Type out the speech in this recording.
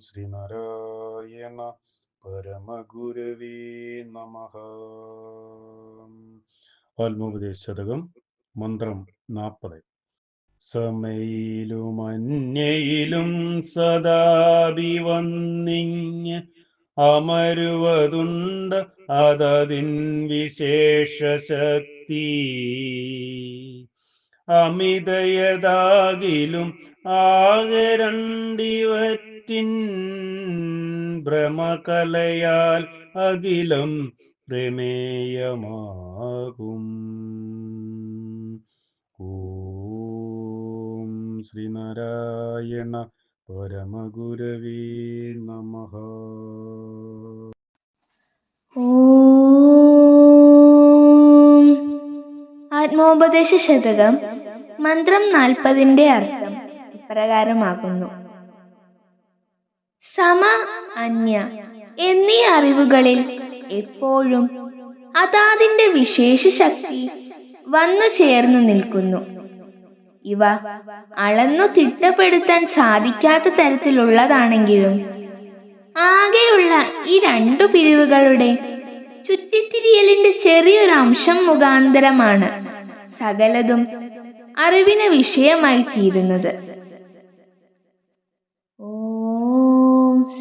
ശ്രീനാരായണ പരമഗുരവേ നമ ആത്മോപദേശതകം മന്ത്രം നാൽപ്പത് സമയിലും അന്യയിലും സദാപി വന്നിങ് അമരുവതുണ്ട് അതതിൻ വിശേഷ ശക്തി അമിതയതാകിലും ആകെ രണ്ടിവറ്റിൻ ഭ്രമകലയാൽ അഖിലം പ്രമേയമാകും. ഓം ശ്രീനാരായണ പരമഗുരവേ നമഃ. ആത്മോപദേശ ശതകം മന്ത്രം നാൽപ്പതിന്റെ അർത്ഥം ഇപ്രകാരമാകുന്നു. സമ അന്യ എന്നീ അറിവുകളിൽ എപ്പോഴും അതാതിന്റെ വിശേഷ ശക്തി വന്നു ചേർന്നു നിൽക്കുന്നു. ഇവ അളന്നു തിട്ടപ്പെടുത്താൻ സാധിക്കാത്ത തരത്തിലുള്ളതാണെങ്കിലും ആകെയുള്ള ഈ രണ്ടു പിരിവുകളുടെ ചുറ്റിത്തിരിയലിന്റെ ചെറിയൊരു അംശം മുഖാന്തരമാണ് സകലതും അറിവിന് വിഷയമായി തീരുന്നത്